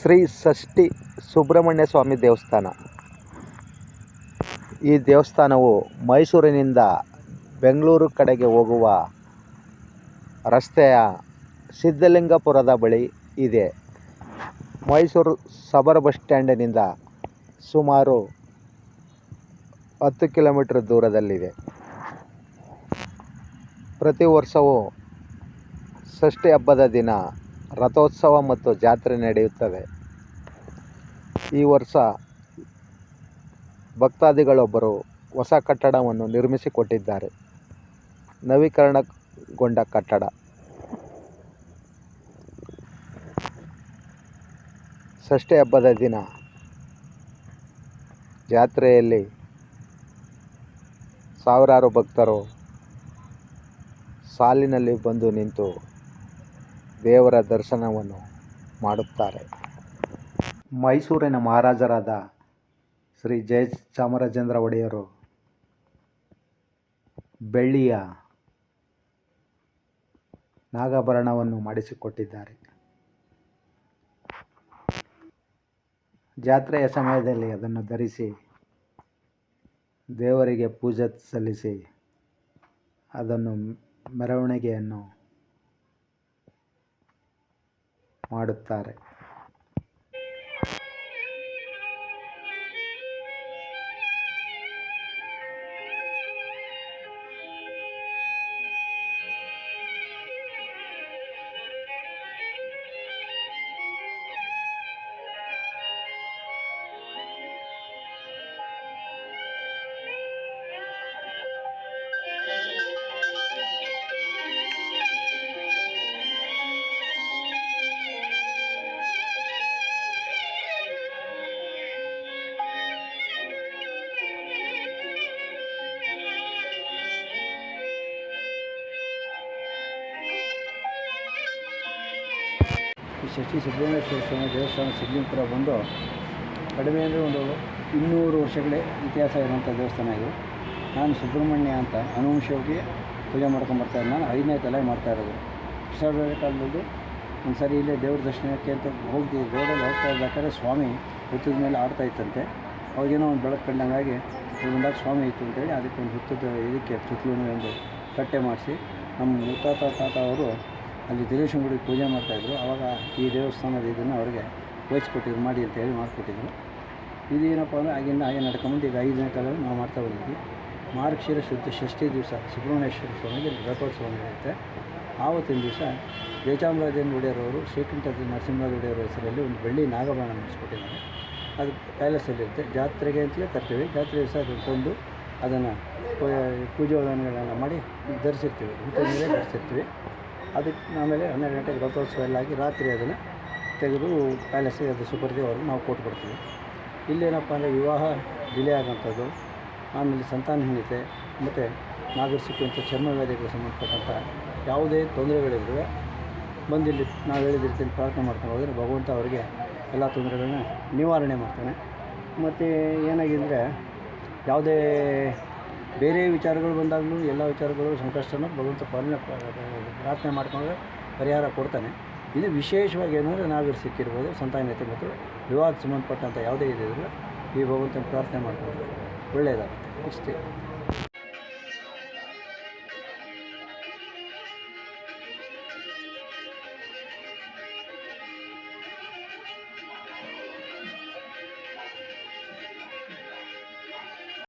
ಶ್ರೀ ಷಷ್ಠಿ ಸುಬ್ರಹ್ಮಣ್ಯ ಸ್ವಾಮಿ ದೇವಸ್ಥಾನ. ಈ ದೇವಸ್ಥಾನವು ಮೈಸೂರಿನಿಂದ ಬೆಂಗಳೂರು ಕಡೆಗೆ ಹೋಗುವ ರಸ್ತೆಯ ಸಿದ್ಧಲಿಂಗಪುರದ ಬಳಿ ಇದೆ. ಮೈಸೂರು ಸಬರ್ ಬಸ್ ಸ್ಟ್ಯಾಂಡಿನಿಂದ ಸುಮಾರು ಹತ್ತು ಕಿಲೋಮೀಟ್ರ್ ದೂರದಲ್ಲಿದೆ. ಪ್ರತಿ ವರ್ಷವೂ ಷಷ್ಠಿ ಹಬ್ಬದ ದಿನ ರಥೋತ್ಸವ ಮತ್ತು ಜಾತ್ರೆ ನಡೆಯುತ್ತದೆ ಈ ವರ್ಷ ಭಕ್ತಾದಿಗಳೊಬ್ಬರು ಹೊಸ ಕಟ್ಟಡವನ್ನು ನಿರ್ಮಿಸಿಕೊಟ್ಟಿದ್ದಾರೆ. ನವೀಕರಣಗೊಂಡ ಕಟ್ಟಡ. ಷಷ್ಠಿ ಹಬ್ಬದ ದಿನ. ಜಾತ್ರೆಯಲ್ಲಿ ಸಾವಿರಾರು ಭಕ್ತರು ಸಾಲಿನಲ್ಲಿ ಬಂದು ನಿಂತು ದೇವರ ದರ್ಶನವನ್ನು ಮಾಡುತ್ತಾರೆ. ಮೈಸೂರಿನ ಮಹಾರಾಜರಾದ ಶ್ರೀ ಜಯ ಚಾಮರಾಜೇಂದ್ರ ಒಡೆಯರು ಬೆಳ್ಳಿಯ ನಾಗಾಭರಣವನ್ನು ಮಾಡಿಸಿಕೊಟ್ಟಿದ್ದಾರೆ. ಜಾತ್ರೆಯ ಸಮಯದಲ್ಲಿ ಅದನ್ನು ಧರಿಸಿ ದೇವರಿಗೆ ಪೂಜೆ ಸಲ್ಲಿಸಿ ಅದನ್ನು ಮೆರವಣಿಗೆಯನ್ನು ಮಾಡುತ್ತಾರೆ. ಈ ಷಷ್ಠಿ ಸುಬ್ರಹ್ಮಣ್ಯೇಶ್ವರ ಸ್ವಾಮಿ ದೇವಸ್ಥಾನ ಸಿದ್ಲಿಂಗಪುರ ಬಂದು ಕಡಿಮೆ ಅಂದರೆ ಒಂದು ಇನ್ನೂರು ವರ್ಷಗಳೇ ಇತಿಹಾಸ ಇರುವಂಥ ದೇವಸ್ಥಾನ ಇದು. ನಾನು ಸುಬ್ರಹ್ಮಣ್ಯ ಅಂತ ಅನುವಂಶವಾಗಿ ಪೂಜೆ ಮಾಡ್ಕೊಂಬರ್ತಾ ಇದ್ದೆ. ನಾನು ಐದನೇ ತಲೆ ಮಾಡ್ತಾ ಇರೋದು. ಕೃಷ್ಣರಾಜ ಕಾಲದಲ್ಲಿ ಒಂದು ಸರಿ ಇಲ್ಲೇ ದೇವ್ರ ದರ್ಶನಕ್ಕೆ ಅಂತ ಹೋಗಿ ರೋಡಲ್ಲಿ ಹೋಗ್ತಾ ಇರ್ಬೇಕಾದ್ರೆ ಸ್ವಾಮಿ ಹುತ್ತದ ಮೇಲೆ ಆಡ್ತಾ ಇತ್ತಂತೆ. ಅವಾಗೇನೋ ಒಂದು ಬೆಳಕು ಕಂಡಂಗಾಗಿ ಬಂದಾಗ ಸ್ವಾಮಿ ಇತ್ತು ಅಂತೇಳಿ ಅದಕ್ಕೆ ಒಂದು ಹುತ್ತದ ಇದಕ್ಕೆ ಸುತ್ತಲೂ ಒಂದು ಕಟ್ಟೆ ಮಾಡಿಸಿ ನಮ್ಮ ಮುತ್ತಾತ, ತಾತ ಅವರು ಅಲ್ಲಿ ದೇವೇಶ್ವರ ಗುಡಿಗೆ ಪೂಜೆ ಮಾಡ್ತಾಯಿದ್ರು ಆವಾಗ ಈ ದೇವಸ್ಥಾನದ ಇದನ್ನು ಅವ್ರಿಗೆ ವಹಿಸ್ಕೊಟ್ಟಿದ್ರು ಮಾಡಿ ಅಂತ ಹೇಳಿ ಮಾಡಿಕೊಟ್ಟಿದ್ರು. ಇದೇನಪ್ಪ ಅಂದರೆ ಆಗಿಂದ ಹಾಗೆ ನಡ್ಕೊಂಬಂದು ಈಗ ಐದನೇ ಕಾಲದಲ್ಲಿ ನಾವು ಮಾಡ್ತಾ ಬಂದಿದ್ವಿ. ಮಾರ್ಗಶಿರ ಶುದ್ಧ ಷಷ್ಠಿ ದಿವಸ, ಸುಬ್ರಹ್ಮಣ್ಯೇಶ್ವರ ಸ್ವಾಮಿಗೆ ರಥೋತ್ಸವ ನಡೆಯುತ್ತೆ. ಆವತ್ತಿನ ದಿವಸ ಜಯಚಾಮರಾಜೇಂದ್ರ ಒಡೆಯರವರು ಶ್ರೀಕಂಠ ನರಸಿಂಹರಾಜ ಒಡೆಯರ ಹೆಸರಲ್ಲಿ ಒಂದು ಬೆಳ್ಳಿ ನಾಗಭರಣ ಮಾಡಿಸ್ಕೊಟ್ಟಿದ್ದಾರೆ. ಅದು ಪ್ಯಾಲೇಸಲ್ಲಿರುತ್ತೆ ಜಾತ್ರೆಗೆ ಅಂತಲೇ ತರ್ತೀವಿ. ಜಾತ್ರೆ ದಿವಸ ಅದನ್ನು ತಂದು ಅದನ್ನು ಪೂಜೆ ವಿಧಾನಗಳನ್ನ ಮಾಡಿ ಧರಿಸಿರ್ತೀವಿ. ಊಟ ಮೇಲೆ ಧರಿಸಿರ್ತೀವಿ. ಅದಕ್ಕೆ ಆಮೇಲೆ ಹನ್ನೆರಡು ಗಂಟೆಗೆ ರಥೋತ್ಸವ ಎಲ್ಲ ಆಗಿ ರಾತ್ರಿ ಅದನ್ನು ತೆಗೆದು ಪ್ಯಾಲೇಸಿಗೆ ಅದು ಸುಪರ್ದಿ ಅವ್ರಿಗೆ ನಾವು ಕೊಟ್ಬಿಡ್ತೀವಿ ಇಲ್ಲೇನಪ್ಪ ಅಂದರೆ ವಿವಾಹ ಡಿಲೇ ಆಗೋಂಥದ್ದು ಆಮೇಲೆ ಸಂತಾನಹೀನತೆ ಮತ್ತು ನಾಗರಿಕ ಅಂತ ಚರ್ಮ ವ್ಯಾಧಿಗಳಿಗೆ ಸಂಬಂಧಪಟ್ಟಂಥ ಯಾವುದೇ ತೊಂದರೆಗಳಿದ್ರೂ ಬಂದಿಲ್ಲಿ ನಾವು ಹೇಳಿದ ರೀತಿಯಲ್ಲಿ ಪ್ರಾರ್ಥನೆ ಮಾಡ್ಕೊಂಡು ಹೋದರೆ ಭಗವಂತ ಅವರಿಗೆ ಎಲ್ಲ ತೊಂದರೆಗಳನ್ನ ನಿವಾರಣೆ ಮಾಡ್ತಾನೆ. ಮತ್ತು ಏನಾಗಿದೆ ಯಾವುದೇ ಬೇರೆ ವಿಚಾರಗಳು ಬಂದಾಗಲೂ ಎಲ್ಲ ವಿಚಾರಗಳು ಸಂಕಷ್ಟನ ಭಗವಂತ ಪಾಲನೆ ಪ್ರಾರ್ಥನೆ ಮಾಡಿಕೊಂಡ್ರೆ ಪರಿಹಾರ ಕೊಡ್ತಾನೆ. ಇದು ವಿಶೇಷವಾಗಿ ಏನಂದರೆ ನಾವಿಲ್ಲಿ ಸಿಕ್ಕಿರ್ಬೋದು ಸಂತಾನತೆ ಮತ್ತು ವಿವಾಹಕ್ಕೆ ಸಂಬಂಧಪಟ್ಟಂಥ ಯಾವುದೇ ಇದಿದ್ರು ಈ ಭಗವಂತನ ಪ್ರಾರ್ಥನೆ ಮಾಡಿಕೊಂಡ್ರೆ ಒಳ್ಳೆಯದಾಗುತ್ತೆ. ಇಷ್ಟೇ.